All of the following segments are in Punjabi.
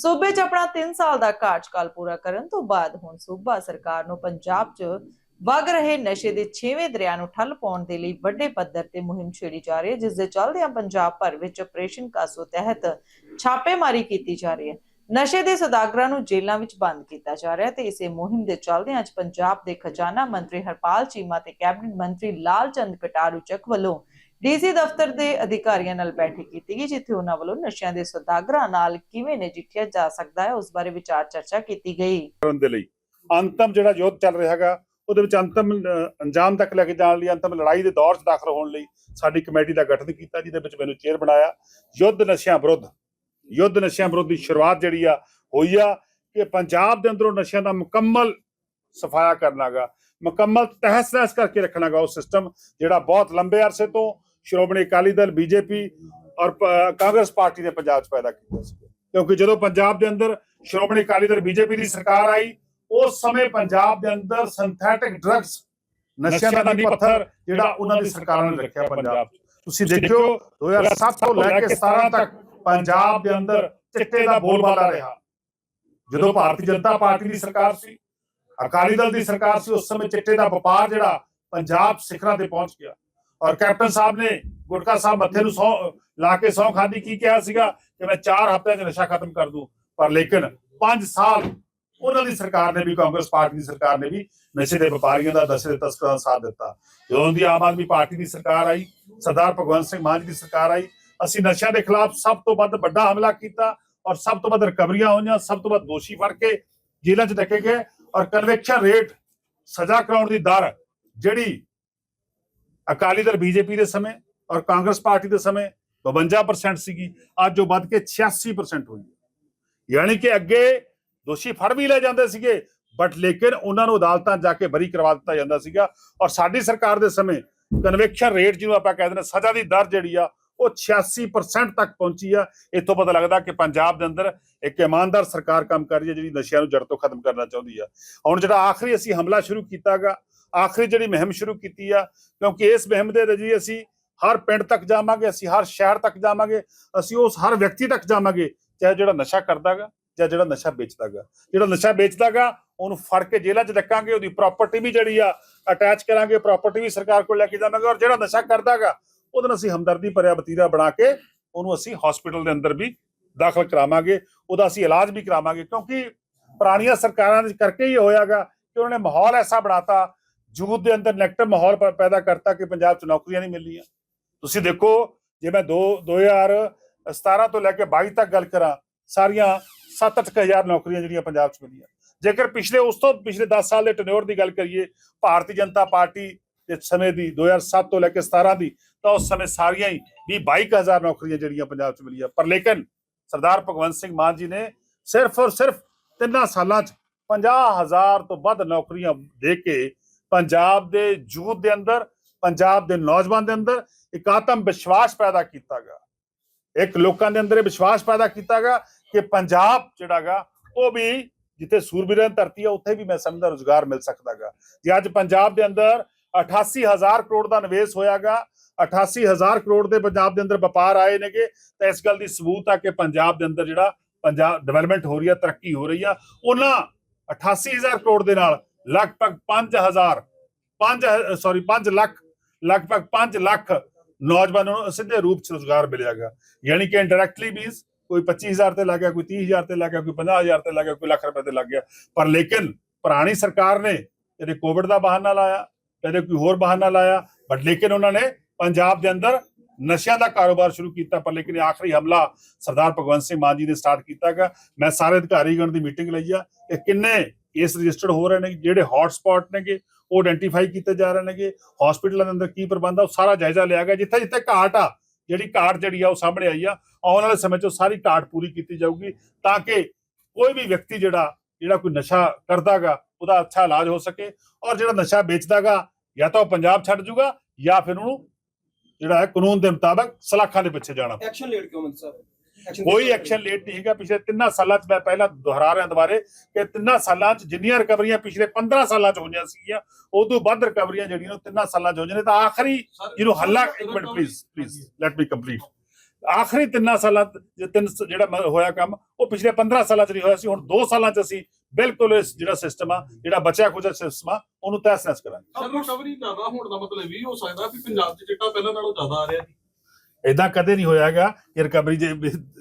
ਸੂਬੇ 'ਚ ਆਪਣਾ 3 ਸਾਲ ਦਾ ਕਾਰਜਕਾਲ ਪੂਰਾ ਕਰਨ ਤੋਂ ਬਾਅਦ ਹੁਣ ਸੂਬਾ ਸਰਕਾਰ ਨੂੰ ਪੰਜਾਬ 'ਚ ਵਗ ਰਹੇ ਨਸ਼ੇ ਦੇ 6ਵੇਂ ਦਰਿਆ ਨੂੰ ਠੱਲ ਪਾਉਣ ਦੇ ਲਈ ਵੱਡੇ ਪੱਧਰ ਤੇ ਮੁਹਿੰਮ ਛੇੜੀ ਜਾ ਰਹੀ ਹੈ, ਜਿਸ ਦੇ ਚੱਲਦਿਆਂ ਪੰਜਾਬ ਭਰ ਵਿੱਚ ਆਪਰੇਸ਼ਨ ਕਾਸੋ ਤਹਿਤ ਛਾਪੇਮਾਰੀ ਕੀਤੀ ਜਾ ਰਹੀ ਹੈ। ਨਸ਼ੇ ਦੇ ਸੌਦਾਗਰਾਂ ਨੂੰ ਜੇਲ੍ਹਾਂ ਵਿੱਚ ਬੰਦ ਕੀਤਾ ਜਾ ਰਿਹਾ ਹੈ ਤੇ ਇਸੇ ਮੁਹਿੰਮ ਦੇ ਚੱਲਦਿਆਂ ਅੱਜ ਪੰਜਾਬ ਦੇ ਖਜ਼ਾਨਾ ਮੰਤਰੀ ਹਰਪਾਲ ਚੀਮਾ ਤੇ ਕੈਬਨਿਟ ਮੰਤਰੀ ਲਾਲ ਚੰਦ ਕਟਾਰੂ ਚੱਕ ਵੱਲੋਂ ਡੀਸੀ ਦਫ਼ਤਰ ਦੇ ਅਧਿਕਾਰੀਆਂ ਨਾਲ ਬੈਠਕ ਕੀਤੀ ਗਈ, ਜਿੱਥੇ ਉਹਨਾਂ ਵੱਲੋਂ ਨਸ਼ਿਆਂ ਦੇ ਸੌਦਾਗਰਾਂ ਨਾਲ ਕਿਵੇਂ ਨਜਿੱਠਿਆ ਜਾ ਸਕਦਾ ਹੈ, ਉਸ ਬਾਰੇ ਵਿਚਾਰ ਚਰਚਾ ਕੀਤੀ ਗਈ। ਕਰਨ ਦੇ ਲਈ ਅੰਤਮ ਜਿਹੜਾ ਯੁੱਧ ਚੱਲ ਰਿਹਾ ਹੈਗਾ, ਉਹਦੇ ਵਿੱਚ ਅੰਤਮ ਅੰਜਾਮ ਤੱਕ ਲੈ ਕੇ ਜਾਣ ਲਈ, ਅੰਤਮ ਲੜਾਈ ਦੇ ਦੌਰ 'ਚ ਦਾਖਲ ਹੋਣ ਲਈ ਸਾਡੀ ਕਮੇਟੀ ਦਾ ਗਠਨ ਕੀਤਾ, ਜਿਹਦੇ ਵਿੱਚ ਮੈਨੂੰ ਚੇਅਰ ਬਣਾਇਆ। ਯੁੱਧ ਨਸ਼ਿਆਂ ਵਿਰੁੱਧ, ਯੁੱਧ ਨਸ਼ਿਆਂ ਵਿਰੁੱਧ ਦੀ ਸ਼ੁਰੂਆਤ ਜਿਹੜੀ ਆ, ਹੋਈ ਆ ਕਿ ਪੰਜਾਬ ਦੇ ਅੰਦਰੋਂ ਨਸ਼ਿਆਂ ਦਾ ਮੁਕੰਮਲ ਸਫਾਇਆ ਕਰਨਾਗਾ, ਮੁਕੰਮਲ ਤਹਿਸ ਨਹਿਸ ਕਰਕੇ ਰੱਖਣਾਗਾ ਉਹ ਸਿਸਟਮ ਜਿਹੜਾ ਬਹੁਤ ਲੰਬੇ ਅਰਸੇ ਤੋਂ ਸ਼੍ਰੋਮਣੀ ਅਕਾਲੀ ਦਲ ਬੀਜੇਪੀ ਔਰ ਕਾਂਗਰਸ ਪਾਰਟੀ ਨੇ ਪੰਜਾਬ 'ਚ ਪੈਦਾ ਕੀਤਾ ਸੀ। ਕਿਉਂਕਿ ਜਦੋਂ ਪੰਜਾਬ ਦੇ ਅੰਦਰ ਸ਼੍ਰੋਮਣੀ ਅਕਾਲੀ ਦਲ ਬੀਜੇਪੀ ਦੀ ਸਰਕਾਰ ਆਈ ਉਸ ਸਮੇਂ ਪੰਜਾਬ ਦੇ ਅੰਦਰ ਸਿੰਥੈਟਿਕ ਡਰੱਗਸ ਨਸ਼ਿਆਂ ਦਾ ਪੱਥਰ ਜਿਹੜਾ ਉਹਨਾਂ ਦੀ ਸਰਕਾਰਾਂ ਨੇ ਰੱਖਿਆ ਪੰਜਾਬ 'ਚ। ਤੁਸੀਂ ਦੇਖਿਓ 2007 ਤੋਂ ਲੈ ਕੇ 17 ਤੱਕ ਪੰਜਾਬ ਦੇ ਅੰਦਰ ਚਿੱਟੇ ਦਾ ਬੋਲਬਾਲਾ ਰਿਹਾ। ਜਦੋਂ ਭਾਰਤੀ ਜਨਤਾ ਪਾਰਟੀ ਦੀ ਸਰਕਾਰ ਸੀ ਅਕਾਲੀ ਦਲ ਦੀ ਸਰਕਾਰ ਸੀ ਉਸ ਸਮੇਂ ਚਿੱਟੇ ਦਾ ਵਪਾਰ ਜਿਹੜਾ ਪੰਜਾਬ ਸਿਖਰਾਂ ਤੇ ਪਹੁੰਚ ਗਿਆ। ਔਰ ਕੈਪਟਨ ਸਾਹਿਬ ਨੇ ਗੁਟਕਾ ਸਾਹਿਬ ਮੱਥੇ ਨੂੰ ਸੌ ਲਾ ਕੇ ਸੌ ਖਾਦੀ, ਕੀ ਕਿਹਾ ਸੀਗਾ? ਕਿ ਮੈਂ 4 ਹਫ਼ਤਿਆਂ 'ਚ ਨਸ਼ਾ ਖਤਮ ਕਰ ਦੂੰ। ਪਰ ਲੇਕਿਨ 5 ਸਾਲ ਉਹਨਾਂ ਦੀ ਸਰਕਾਰ ਨੇ ਵੀ, ਕਾਂਗਰਸ ਪਾਰਟੀ ਦੀ ਸਰਕਾਰ ਨੇ ਵੀ ਨਸ਼ੇ ਦੇ ਵਪਾਰੀਆਂ ਦਾ ਨਸ਼ੇ ਦੇ ਤਸਕਰਾਂ ਦਾ ਸਾਥ ਦਿੱਤਾ। ਜਦੋਂ ਦੀ ਆਮ ਆਦਮੀ ਪਾਰਟੀ ਦੀ ਸਰਕਾਰ ਆਈ, ਸਰਦਾਰ ਭਗਵੰਤ ਸਿੰਘ ਮਾਨ ਜੀ ਦੀ ਸਰਕਾਰ ਆਈ, ਅਸੀਂ ਨਸ਼ਿਆਂ ਦੇ ਖਿਲਾਫ ਸਭ ਤੋਂ ਵੱਧ ਵੱਡਾ ਹਮਲਾ ਕੀਤਾ ਔਰ ਸਭ ਤੋਂ ਵੱਧ ਰਿਕਵਰੀਆਂ ਹੋਈਆਂ, ਸਭ ਤੋਂ ਵੱਧ ਦੋਸ਼ੀ ਫੜ ਕੇ ਜੇਲ੍ਹਾਂ 'ਚ ਡੱਕੇ ਗਏ ਔਰ ਕਨਵੈਕਸ਼ਨ ਰੇਟ ਸਜ਼ਾ ਕਰਾਉਣ ਦੀ ਦਰ ਜਿਹੜੀ ਅਕਾਲੀ ਦਲ ਬੀਜੇਪੀ ਦੇ ਸਮੇਂ ਔਰ ਕਾਂਗਰਸ ਪਾਰਟੀ ਦੇ ਸਮੇਂ 52% ਸੀਗੀ, ਅੱਜ ਉਹ ਵੱਧ ਕੇ 86% ਹੋਈ ਯਾਨੀ ਕਿ ਅੱਗੇ ਦੋਸ਼ੀ ਫੜ ਵੀ ਲੈ ਜਾਂਦੇ ਸੀਗੇ ਬਟ ਲੇਕਿਨ ਉਹਨਾਂ ਨੂੰ ਅਦਾਲਤਾਂ ਜਾ ਕੇ ਬਰੀ ਕਰਵਾ ਦਿੱਤਾ ਜਾਂਦਾ ਸੀਗਾ ਔਰ ਸਾਡੀ ਸਰਕਾਰ ਦੇ ਸਮੇਂ ਕਨਵੈਕਸ਼ਨ ਰੇਟ ਜਿਹਨੂੰ ਆਪਾਂ ਕਹਿੰਦੇ ਨੇ ਸਜ਼ਾ ਦੀ ਦਰ ਜਿਹੜੀ ਆ, ਉਹ 86% ਤੱਕ ਪਹੁੰਚੀ ਆ। ਇੱਥੋਂ ਪਤਾ ਲੱਗਦਾ ਕਿ ਪੰਜਾਬ ਦੇ ਅੰਦਰ ਇੱਕ ਇਮਾਨਦਾਰ ਸਰਕਾਰ ਕੰਮ ਕਰ ਰਹੀ ਹੈ, ਜਿਹੜੀ ਨਸ਼ਿਆਂ ਨੂੰ ਜੜ ਤੋਂ ਖਤਮ ਕਰਨਾ ਚਾਹੁੰਦੀ ਆ। ਹੁਣ ਜਿਹੜਾ ਆਖਰੀ ਅਸੀਂ ਹਮਲਾ ਸ਼ੁਰੂ ਕੀਤਾਗਾ ਆਖਰੀ ਜਿਹੜੀ ਮੁਹਿੰਮ ਸ਼ੁਰੂ ਕੀਤੀ ਆ, ਕਿਉਂਕਿ ਇਸ ਮੁਹਿੰਮ ਦੇ ਜ਼ਰੀਏ ਅਸੀਂ ਹਰ ਪਿੰਡ ਤੱਕ ਜਾਵਾਂਗੇ, ਅਸੀਂ ਹਰ ਸ਼ਹਿਰ ਤੱਕ ਜਾਵਾਂਗੇ, ਅਸੀਂ ਉਸ ਹਰ ਵਿਅਕਤੀ ਤੱਕ ਜਾਵਾਂਗੇ, ਚਾਹੇ ਜਿਹੜਾ ਨਸ਼ਾ ਕਰਦਾਗਾ ਜਾਂ ਜਿਹੜਾ ਨਸ਼ਾ ਵੇਚਦਾਗਾ। ਜਿਹੜਾ ਨਸ਼ਾ ਵੇਚਦਾਗਾ, ਉਹਨੂੰ ਫੜ ਕੇ ਜੇਲ੍ਹਾਂ 'ਚ ਰੱਖਾਂਗੇ, ਉਹਦੀ ਪ੍ਰਾਪਰਟੀ ਵੀ ਜਿਹੜੀ ਆ ਅਟੈਚ ਕਰਾਂਗੇ ਪ੍ਰਾਪਰਟੀ ਵੀ ਸਰਕਾਰ ਕੋਲ ਲੈ ਕੇ ਜਾਵਾਂਗੇ ਔਰ ਜਿਹੜਾ ਨਸ਼ਾ ਕਰਦਾਗਾ, ਉਹਦੇ ਨਾਲ ਅਸੀਂ ਹਮਦਰਦੀ ਭਰਿਆ ਵਤੀਰਾ ਬਣਾ ਕੇ ਉਹਨੂੰ ਅਸੀਂ ਹਸਪੀਟਲ ਦੇ ਅੰਦਰ ਵੀ ਦਾਖਲ ਕਰਾਵਾਂਗੇ, ਉਹਦਾ ਅਸੀਂ ਇਲਾਜ ਵੀ ਕਰਾਵਾਂਗੇ, ਕਿਉਂਕਿ ਪੁਰਾਣੀਆਂ ਸਰਕਾਰਾਂ ਦੇ ਕਰਕੇ ਹੀ ਹੋਇਆਗਾ ਕਿ ਉਹਨਾਂ ਨੇ ਮਾਹੌਲ ਐਸਾ ਬਣਾਤਾ ਯੂਥ ਦੇ ਅੰਦਰ ਨੈਗੇਟਿਵ ਮਾਹੌਲ ਪ- ਪੈਦਾ ਕਰਤਾ ਕਿ ਪੰਜਾਬ 'ਚ ਨੌਕਰੀਆਂ ਨਹੀਂ ਮਿਲ ਰਹੀਆਂ ਤੁਸੀਂ ਦੇਖੋ, ਜੇ ਮੈਂ 2 2017 ਤੋਂ ਲੈ ਕੇ 22 ਤੱਕ ਗੱਲ ਕਰਾਂ, ਸਾਰੀਆਂ 7-8 ਹਜ਼ਾਰ ਨੌਕਰੀਆਂ ਜਿਹੜੀਆਂ ਪੰਜਾਬ 'ਚ ਮਿਲੀਆਂ। ਜੇਕਰ ਪਿਛਲੇ ਉਸ ਤੋਂ ਪਿਛਲੇ 10 ਸਾਲ ਦੇ ਟੈਨਿਓਰ ਦੀ ਗੱਲ ਕਰੀਏ, ਭਾਰਤੀ ਜਨਤਾ ਪਾਰਟੀ ਦੇ ਸਮੇਂ ਦੀ 2007 ਤੋਂ ਲੈ ਕੇ 17 ਦੀ, ਤਾਂ ਉਸ ਸਮੇਂ ਸਾਰੀਆਂ ਹੀ 20 22000 ਨੌਕਰੀਆਂ ਜਿਹੜੀਆਂ ਪੰਜਾਬ 'ਚ ਮਿਲੀਆਂ। ਪਰ ਲੇਕਿਨ ਸਰਦਾਰ ਭਗਵੰਤ ਸਿੰਘ ਮਾਨ ਜੀ ਨੇ ਸਿਰਫ ਔਰ ਸਿਰਫ ਤਿੰਨਾਂ ਸਾਲਾਂ 'ਚ 50000 ਤੋਂ ਵੱਧ ਨੌਕਰੀਆਂ ਦੇ ਕੇ ਪੰਜਾਬ ਦੇ ਯੂਥ ਦੇ ਅੰਦਰ, ਪੰਜਾਬ ਦੇ ਨੌਜਵਾਨ ਦੇ ਅੰਦਰ ਇੱਕ ਆਤਮ ਵਿਸ਼ਵਾਸ ਪੈਦਾ ਕੀਤਾ ਕੀਤਾਗਾ। ਇੱਕ ਲੋਕਾਂ ਦੇ ਅੰਦਰ ਇਹ ਵਿਸ਼ਵਾਸ ਪੈਦਾ ਕੀਤਾ ਕੀਤਾਗਾ ਕਿ ਪੰਜਾਬ ਜਿਹੜਾਗਾ, ਉਹ ਵੀ ਜਿੱਥੇ ਸੂਰਬੀਰਾਂ ਦੀ ਧਰਤੀ ਆ, ਉੱਥੇ ਵੀ ਮੈਂ ਸਮਝਦਾ ਰੋਜ਼ਗਾਰ ਮਿਲ ਸਕਦਾਗਾ। ਜੇ ਅੱਜ ਪੰਜਾਬ ਦੇ ਅੰਦਰ 88000 ਕਰੋੜ ਦਾ ਨਿਵੇਸ਼ ਹੋਇਆਗਾ 88000 ਕਰੋੜ ਦੇ ਪੰਜਾਬ ਦੇ ਅੰਦਰ ਵਪਾਰ ਆਏ ਨੇਗੇ, ਤਾਂ ਇਸ ਗੱਲ ਦੀ ਸਬੂਤ ਆ ਕਿ ਪੰਜਾਬ ਦੇ ਅੰਦਰ ਜਿਹੜਾ ਪੰਜਾਬ ਡਿਵੈਲਪਮੈਂਟ ਹੋ ਰਹੀ ਆ, ਤਰੱਕੀ ਹੋ ਰਹੀ ਆ, ਉਹਨਾਂ 88000 ਕਰੋੜ ਦੇ ਨਾਲ ਲਗਭਗ 5000 5 ਸੌਰੀ 5 ਲੱਖ ਲਗਭਗ 5 ਲੱਖ ਨੌਜਵਾਨਾਂ ਨੂੰ ਸਿੱਧੇ ਰੂਪ ਚ ਰੋਜ਼ਗਾਰ ਮਿਲਿਆਗਾ ਯਾਨੀ ਕਿ ਇਨਡਾਇਰੈਕਟਲੀ ਵੀ ਕੋਈ 25000 ਤੇ ਲੱਗ ਗਿਆ, ਕੋਈ 30000 ਤੇ ਲੱਗ ਗਿਆ, ਕੋਈ 50000 ਤੇ ਲੱਗ ਗਿਆ, ਕੋਈ ਲੱਖ ਰੁਪਏ ਤੇ ਲੱਗ ਗਿਆ। ਪਰ ਲੇਕਿਨ ਪੁਰਾਣੀ ਸਰਕਾਰ ਨੇ ਕਦੇ ਕੋਵਿਡ ਦਾ ਬਹਾਨਾ ਲਾਇਆ ਕਦੇ ਕੋਈ ਹੋਰ ਬਹਾਨਾ ਲਾਇਆ ਬਟ ਲੇਕਿਨ ਉਹਨਾਂ ਨੇ ਪੰਜਾਬ ਦੇ ਅੰਦਰ ਨਸ਼ਿਆਂ ਦਾ ਕਾਰੋਬਾਰ ਸ਼ੁਰੂ ਕੀਤਾ, ਪਰ ਲੇਕਿਨ ਆਖਰੀ ਹਮਲਾ ਸਰਦਾਰ ਭਗਵੰਤ ਸਿੰਘ ਮਾਨ ਜੀ ਨੇ ਸਟਾਰਟ ਕੀਤਾ ਕੀਤਾਗਾ ਮੈਂ ਸਾਰੇ ਅਧਿਕਾਰੀਗਣ ਦੀ ਮੀਟਿੰਗ ਲਈ ਆ। ਕਿ ਕਿੰਨੇ ਕੇਸ ਰਜਿਸਟਰਡ ਹੋ ਰਹੇ ਨੇ ਜਿਹੜੇ ਹੌਟ ਸਪੌਟ ਨੇਗੇ, ਉਹ ਆਇਡੈਂਟੀਫਾਈ ਕੀਤੇ ਜਾ ਰਹੇ ਨੇਗੇ। ਹਸਪੀਟਲਾਂ ਦੇ ਅੰਦਰ ਕੀ ਪ੍ਰਬੰਧ ਆ, ਉਹ ਸਾਰਾ ਜਾਇਜ਼ਾ ਲਿਆ ਗਿਆ। ਜਿੱਥੇ ਜਿੱਥੇ ਘਾਟ ਆ, ਜਿਹੜੀ ਘਾਟ ਜਿਹੜੀ ਆ, ਉਹ ਸਾਹਮਣੇ ਆਈ ਆ। ਆਉਣ ਵਾਲੇ ਸਮੇਂ 'ਚ ਉਹ ਸਾਰੀ ਘਾਟ ਪੂਰੀ ਕੀਤੀ ਜਾਊਗੀ ਤਾਂ ਕਿ ਕੋਈ ਵੀ ਵਿਅਕਤੀ ਜਿਹੜਾ ਜਿਹੜਾ ਕੋਈ ਨਸ਼ਾ ਕਰਦਾਗਾ, ਉਹਦਾ ਅੱਛਾ ਇਲਾਜ ਹੋ ਸਕੇ। ਔਰ ਜਿਹੜਾ ਨਸ਼ਾ ਵੇਚਦਾਗਾ, ਜਾਂ ਤਾਂ ਉਹ ਪੰਜਾਬ ਛੱਡ ਜੂਗਾ, ਜਾਂ ਫਿਰ ਉਹਨੂੰ ਜਿਹੜਾ ਹੈ ਕਾਨੂੰਨ ਦੇ ਮੁਤਾਬਕ ਸਲਾਖਾਂ ਦੇ ਪਿੱਛੇ ਜਾਣਾ ਐਕਸ਼ਨ ਲੇਟ ਕਿਉਂ ਮੰਤਰੀ ਸਾਹਿਬ ਕੋਈ ਐਕਸ਼ਨ ਲੇਟ ਨਹੀਂ ਹੈਗਾ। ਪਿਛਲੇ ਤਿੰਨਾਂ ਸਾਲਾਂ 'ਚ ਮੈਂ ਪਹਿਲਾਂ ਦੁਹਰਾ ਰਿਹਾ ਦੁਬਾਰੇ ਕਿ ਤਿੰਨਾਂ ਸਾਲਾਂ 'ਚ ਜਿੰਨੀਆਂ ਰਿਕਵਰੀਆਂ ਪਿਛਲੇ 15 ਸਾਲਾਂ 'ਚ ਹੋਈਆਂ ਸੀਗੀਆਂ ਉਦੋਂ ਵੱਧ ਰਿਕਵਰੀਆਂ ਜਿਹੜੀਆਂ ਉਹ ਤਿੰਨਾਂ ਸਾਲਾਂ 'ਚ ਹੋਈਆਂ ਨੇ ਤਾਂ ਆਖਰੀ ਜਿਹਨੂੰ ਹੱਲਾ ਇੱਕ minute please please let me complete ਆਖਰੀ ਤਿੰਨਾਂ ਸਾਲਾਂ ਤ- ਜੇ ਤਿੰਨ ਜਿਹੜਾ ਹੋਇਆ ਕੰਮ ਉਹ ਪਿਛਲੇ 15 ਸਾਲਾਂ ਚ ਨਹੀਂ ਹੋਇਆ ਸੀ ਹੁਣ 2 ਸਾਲਾਂ ਚ ਅਸੀਂ ਬਿਲਕੁਲ ਇਸ ਜਿਹੜਾ ਸਿਸਟਮ ਆ ਜਿਹੜਾ ਬਚਿਆ ਖੁਚਿਆ ਸਿਸਟਮ ਆ ਉਹਨੂੰ ਤਹਿਸ ਨਹਿਸ ਕਰਾਂਗੇ। ਸਰ ਰਿਕਵਰੀ ਜ਼ਿਆਦਾ ਹੋਣ ਦਾ ਮਤਲਬ ਵੀ ਹੋ ਸਕਦਾ ਵੀ ਪੰਜਾਬ 'ਚ ਚਿੱਟਾ ਪਹਿਲਾਂ ਨਾਲੋਂ ਜ਼ਿਆਦਾ ਆ ਰਿਹਾ ਜੀ ਇਦਾਂ ਕਦੇ ਨਹੀਂ ਹੋਇਆਗਾ ਕਿ ਰਿਕਵਰੀ ਜੇ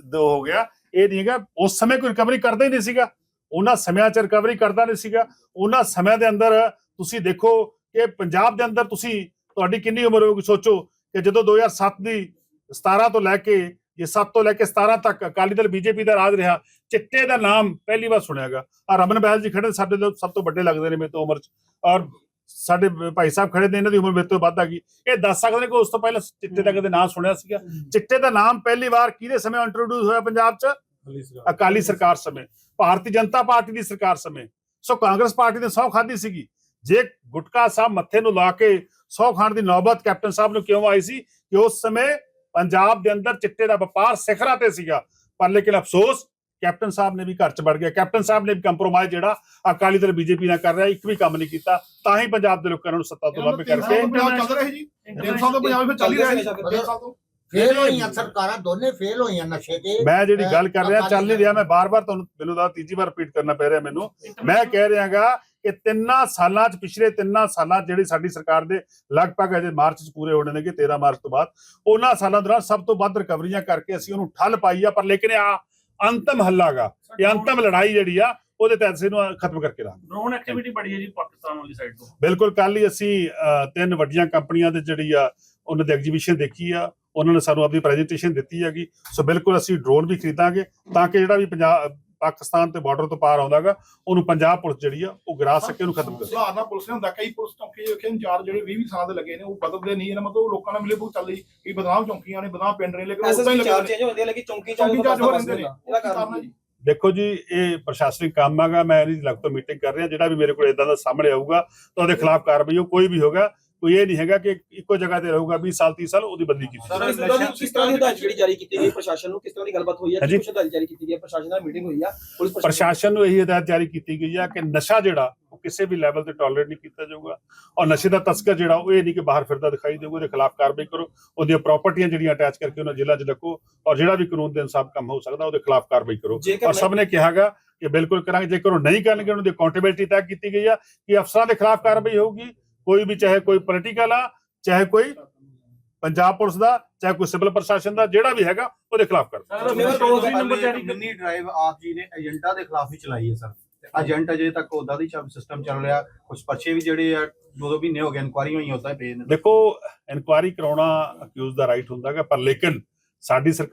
ਦੋ ਹੋ ਗਿਆ। ਇਹ ਨਹੀਂ ਹੈਗਾ, ਉਸ ਸਮੇਂ ਕੋਈ ਰਿਕਵਰੀ ਕਰਦਾ ਹੀ ਨਹੀਂ ਸੀਗਾ। ਉਹਨਾਂ ਸਮਿਆਂ 'ਚ ਰਿਕਵਰੀ ਕਰਦਾ ਨਹੀਂ ਸੀਗਾ। ਉਹਨਾਂ ਸਮਿਆਂ ਦੇ ਅੰਦਰ ਤੁਸੀਂ ਦੇਖੋ ਕਿ ਪੰਜਾਬ ਦੇ ਅੰਦਰ ਤੁਸੀਂ, ਤੁਹਾਡੀ ਕਿੰਨੀ ਉਮਰ ਹੋਊਗੀ ਸੋਚੋ ਕਿ ਜਦੋਂ 2007 ਦੀ 17 ਤੋਂ ਲੈ ਕੇ ਇਹ 7 ਤੋਂ ਲੈ ਕੇ 17 ਤੱਕ ਅਕਾਲੀ ਦਲ, ਬੀਜੇਪੀ ਦਾ ਰਾਜ ਰਿਹਾ, ਚਿੱਟੇ ਦਾ ਨਾਮ ਪਹਿਲੀ ਵਾਰ ਸੁਣਿਆਗਾ। ਆ ਰਮਨ ਬਹਿਲ ਜੀ ਖੜੇ ਸਾਡੇ ਲੋਕ ਸਭ ਤੋਂ ਵੱਡੇ ਲੱਗਦੇ ਨੇ ਮੇਰੇ ਤੋਂ ਉਮਰ 'ਚ। ਔਰ ਸਾਡੇ ਭਾਈ ਸਾਹਿਬ ਖੜੇ ਨੇ ਇਹਨਾਂ ਦੀ ਉਮਰ ਮੇਰੇ ਤੋਂ ਵੱਧ ਆ ਗਈ। ਇਹ ਦੱਸ ਸਕਦੇ ਨੇ ਕਿ ਉਸ ਤੋਂ ਪਹਿਲਾਂ ਚਿੱਟੇ ਦਾ ਕਦੇ ਨਾਂ ਸੁਣਿਆ ਸੀਗਾ? ਚਿੱਟੇ ਦਾ ਨਾਮ ਪਹਿਲੀ ਵਾਰ ਕਿਹਦੇ ਸਮੇਂ ਇੰਟਰੋਡਿਊਸ ਹੋਇਆ ਪੰਜਾਬ 'ਚ? ਅਕਾਲੀ ਸਰਕਾਰ। ਸਮੇਂ। ਭਾਰਤੀ ਜਨਤਾ ਪਾਰਟੀ ਦੀ ਸਰਕਾਰ ਸਮੇਂ। ਸੋ ਕਾਂਗਰਸ ਪਾਰਟੀ ਨੇ ਸੌ ਖਾਦੀ ਸੀਗੀ। ਜੇ ਗੁਟਕਾ ਸਾਹਿਬ ਮੱਥੇ ਨੂੰ ਲਾ ਕੇ ਸੌ ਖਾਣ ਦੀ ਨੌਬਤ ਕੈਪਟਨ ਸਾਹਿਬ ਨੂੰ ਕਿਉਂ ਆਈ ਸੀ? ਕਿ ਉਸ ਸਮੇਂ ਪੰਜਾਬ ਦੇ ਅੰਦਰ ਚਿੱਟੇ ਦਾ ਵਪਾਰ ਸਿਖਰਾਂ ਤੇ ਸੀਗਾ। ਪਰ ਲੇਕਿਨ ਅਫਸੋਸ ਕੈਪਟਨ ਸਾਹਿਬ ਨੇ ਵੀ ਘਰ 'ਚ ਵੜ ਗਿਆ। ਕੈਪਟਨ ਸਾਹਿਬ ਨੇ ਵੀ ਕੰਪਰੋਮਾਈਜ਼ ਜਿਹੜਾ ਅਕਾਲੀ ਦਲ ਬੀਜੇਪੀ ਨਾਲ ਕਰ ਰਿਹਾ ਇੱਕ ਵੀ ਕੰਮ ਨਹੀਂ ਕੀਤਾ। ਤਾਂ ਹੀ ਪੰਜਾਬ ਦੇ ਲੋਕਾਂ ਨੂੰ ਸੱਤਾ ਤੋਂ ਵਾਪਸ ਕਰਕੇ ਪੰਜਾਬ ਚੱਲ ਰਿਹਾ ਜੀ। ਤਿੰਨ ਸਾਲ ਤੋਂ ਪੰਜਾਬ ਵਿੱਚ ਚੱਲ ਹੀ ਰਿਹਾ ਜੀ ਤਿੰਨ ਸਾਲ ਤੋਂ ਫੇਲ ਹੋਈਆਂ ਸਰਕਾਰਾਂ ਦੋਨੇ ਫੇਲ ਹੋਈਆਂ ਨਸ਼ੇ ਤੇ। ਮੈਂ ਜਿਹੜੀ ਗੱਲ ਕਰ ਰਿਹਾ ਚੱਲ ਨਹੀਂ ਰਿਹਾ ਮੈਂ ਬਾਰ-ਬਾਰ ਤੁਹਾਨੂੰ ਮੈਨੂੰ ਦਾ ਤੀਜੀ ਵਾਰ ਰਿਪੀਟ ਕਰਨਾ ਪੈ ਰਿਹਾ ਮੈਨੂੰ। ਮੈਂ ਕਹਿ ਰਿਹਾਗਾ ਕਿ ਤਿੰਨਾਂ ਸਾਲਾਂ 'ਚ ਪਿਛਲੇ ਤਿੰਨਾਂ ਸਾਲਾਂ 'ਚ ਜਿਹੜੀ ਸਾਡੀ ਸਰਕਾਰ ਦੇ ਲਗਭਗ ਅਜੇ ਮਾਰਚ 'ਚ ਪੂਰੇ ਹੋਣੇ ਨੇਗੇ 13 ਮਾਰਚ ਤੋਂ ਬਾਅਦ ਉਹਨਾਂ ਸਾਲਾਂ ਦੌਰਾਨ ਸਭ ਤੋਂ ਵੱਧ ਰਿਕਵਰੀਆਂ ਕਰਕੇ ਅਸੀਂ ਉਹਨੂੰ ਠੱਲ ਪਾਈ ਆ ਪਰ ਲੇਕਿਨ ਆ ਅੰਤਮ ਹੱਲਾਗਾ ਇਹ ਅੰਤਮ ਲੜਾਈ ਜਿਹੜੀ ਆ ਉਹਦੇ ਤਹਿਤ ਇਹਨੂੰ ਖਤਮ ਕਰਕੇ ਰਹਾਂਗੇ ਡਰੋਨ ਐਕਟੀਵਿਟੀ ਬੜੀ ਹੈ ਜੀ ਪਾਕਿਸਤਾਨ ਵਾਲੀ ਸਾਈਡ ਤੋਂ। ਬਿਲਕੁਲ ਕੱਲ ਹੀ ਅਸੀਂ ਤਿੰਨ ਵੱਡੀਆਂ ਕੰਪਨੀਆਂ ਦੇ ਜਿਹੜੀ ਆ ਉਹਨਾਂ ਦੀ ਐਗਜੀਬਿਸ਼ਨ ਦੇਖੀ ਆ। ਉਹਨਾਂ ਨੇ ਸਾਨੂੰ ਆਪਣੀ ਪ੍ਰੈਜੈਂਟੇਸ਼ਨ ਦਿੱਤੀ ਹੈਗੀ। ਸੋ ਬਿਲਕੁਲ ਅਸੀਂ ਡਰੋਨ ਵੀ ਖਰੀਦਾਂਗੇ ਤਾਂ ਕਿ ਜਿਹੜਾ ਵੀ ਪੰਜਾਬ ਪਾਕਿਸਤਾਨ ਤੇ ਬਾਰਡਰ ਤੋਂ ਪਾਰ ਆਉਂਦਾਗਾ ਉਹਨੂੰ ਪੰਜਾਬ ਪੁਲਿਸ ਜਿਹੜੀ ਆ ਉਹ ਗਿਰਾ ਸਕੇ ਉਹਨੂੰ ਖਤਮ ਕਰ। ਸਕੇ ਸੁਧਾਰਨਾ ਪੁਲਿਸ ਨੇ ਹੁੰਦਾ ਕਈ ਪੁਲਿਸ ਚੌਂਕੀ ਵੇਖੇ ਚਾਰ ਜਿਹੜੇ 20 20 ਸਾਲ ਦੇ ਲੱਗੇ ਨੇ ਉਹ ਬਦਲਦੇ ਨਹੀਂ ਇਹਨਾਂ ਮਤਲਬ ਲੋਕਾਂ ਨਾਲ ਮਿਲੇ ਭੁਗਤ ਚੱਲ ਰਹੀ ਕਿ ਬਦਨਾਮ ਚੌਂਕੀਆਂ ਨੇ ਬਦਨਾਮ ਪਿੰਡ ਨੇ ਲੇਕਿਨ ਉਹ ਉਦਾਂ ਹੀ ਐਸਐਸਪੀ ਲੱਗੇ ਚਾਰ ਨੇ। ਚੇਂਜ ਹੁੰਦੇ ਆ ਲੇਕਿਨ ਚੌਂਕੀ ਚੌਂਕੀ ਚਾਰ ਚਾਰ ਤੋਂ ਹੋ ਰਹਿੰਦੇ ਨੇ। ਇਹਦਾ ਕਾਰਨ ਜੀ? ਦੇਖੋ ਜੀ ਇਹ ਪ੍ਰਸ਼ਾਸਨਿਕ ਕੰਮ ਹੈਗਾ ਮੈਂ ਇਹਦੀ ਲਗਤ ਤੋਂ ਮੀਟਿੰਗ ਕਰ ਰਿਹਾ ਜਿਹੜਾ ਵੀ ਮੇਰੇ ਕੋਲ ਇਦਾਂ ਦਾ ਸਾਹਮਣੇ ਆਊਗਾ ਤਾਂ ਉਹਦੇ ਖਿਲਾਫ ਕਾਰਵਾਈ ਹੋ ਕੋਈ ਵੀ ਹੋਗਾ ਕੋਈ ਇਹ ਨਹੀਂ ਹੈਗਾ ਕਿ ਇੱਕੋ ਜਗ੍ਹਾ ਤੇ ਰਹੂਗਾ 20 ਸਾਲ 30 ਸਾਲ ਉਹਦੀ ਬਦਲੀ ਕੀਤੀ ਸਰ ਕਿਸ ਤਰ੍ਹਾਂ ਦੀ ਹਦਾਇਤ ਜਿਹੜੀ ਜਾਰੀ ਕੀਤੀ ਗਈ? ਪ੍ਰਸ਼ਾਸਨ ਨੂੰ ਕਿਸ ਤਰ੍ਹਾਂ ਦੀ ਗੱਲਬਾਤ ਹੋਈ ਹੈ। ਕੀ ਕੁਛ ਹਦਾਇਤ ਜਾਰੀ ਕੀਤੀ ਗਈ ਹੈ? ਪ੍ਰਸ਼ਾਸਨ ਨਾਲ ਮੀਟਿੰਗ ਹੋਈ ਆ। ਪੁਲਿਸ ਪ੍ਰਸ਼ਾਸਨ ਨੂੰ ਇਹੀ ਹਦਾਇਤ ਜਾਰੀ ਕੀਤੀ ਗਈ ਹੈ ਕਿ ਨਸ਼ਾ ਜਿਹੜਾ ਉਹ ਕਿਸੇ ਵੀ ਲੈਵਲ ਤੇ ਟੋਲਰੇਟ ਨਹੀਂ ਕੀਤਾ ਜਾਊਗਾ। ਔਰ ਨਸ਼ੇ ਦਾ ਤਸਕਰ ਜਿਹੜਾ ਉਹ ਇਹ ਨਹੀਂ ਕਿ ਬਾਹਰ ਫਿਰਦਾ ਦਿਖਾਈ ਦੇਊਗਾ ਉਹਦੇ ਖਿਲਾਫ ਕਾਰਵਾਈ ਕਰੋ। ਉਹਦੀਆਂ ਪ੍ਰਾਪਰਟੀਆਂ ਜਿਹੜੀਆਂ ਅਟੈਚ ਕਰਕੇ ਉਹਨਾਂ ਜ਼ਿਲ੍ਹਾ 'ਚ ਰੱਖੋ ਔਰ ਜਿਹੜਾ ਵੀ ਕਾਨੂੰਨ ਦੇ ਅਨੁਸਾਰ ਕੰਮ ਹੋ ਸਕਦਾ ਉਹਦੇ ਖਿਲਾਫ ਕਾਰਵਾਈ ਕਰੋ। ਔਰ ਸਭ ਨੇ ਕਿਹਾਗਾ ਕਿ ਬਿਲਕੁਲ ਕਰਾਂਗੇ ਜੇਕਰ ਉਹ ਨਹੀਂ ਕਰਨਗੇ ਉਹਨਾਂ ਦੀ ਅਕਾਊਂਟੇਬਿਲਟੀ ਤੈਅ ਕੀਤੀ ਗਈ ਆ ਕਿ ਅਫਸਰਾਂ ਦੇ ਖਿਲਾਫ ਕਾਰਵਾਈ ਹੋਊਗੀ। ਕੋਈ ਵੀ ਚਾਹੇ ਕੋਈ ਪੋਲੀਟੀਕਲ ਆ ਚਾਹੇ ਕੋਈ ਪੰਜਾਬ ਪੁਲਿਸ ਦਾ ਚਾਹੇ ਕੋਈ ਸਿਵਲ ਪ੍ਰਸ਼ਾਸਨ ਦਾ ਜਿਹੜਾ ਵੀ ਹੈਗਾ ਉਹਦੇ ਖਿਲਾਫ ਕਰ ਸਰ ਮੈਂ ਟੋਲ ਫ੍ਰੀ ਨੰਬਰ ਜਾਰੀ ਕਰ ਮਿੰਨੀ ਡਰਾਈਵ ਆਪ ਜੀ ਨੇ ਏਜੰਟਾਂ ਦੇ ਖਿਲਾਫ ਹੀ ਚਲਾਈ ਹੈ ਸਰ। ਏਜੰਟ ਅਜੇ ਤੱਕ ਉਹਦਾ ਦੀ ਸਿਸਟਮ ਚੱਲ ਰਿਹਾ ਕੁਝ ਪਰਚੇ ਵੀ ਜਿਹੜੇ ਆ ਦੋ ਦੋ ਮਹੀਨੇ ਹੋ ਗਏ ਇਨਕੁਆਰੀ ਹੋਈ ਉਦਾਂ ਹੀ ਪਏ ਨੇ। ਦੇਖੋ ਇਨਕੁਆਇਰੀ ਕਰਾਉਣਾ ਅਕਿਊਜ਼ ਦਾ ਰਾਈਟ ਹੁੰਦਾਗਾ ਪਰ ਲੇਕਿਨ ਸਾਡੀ ਸਰਕਾਰ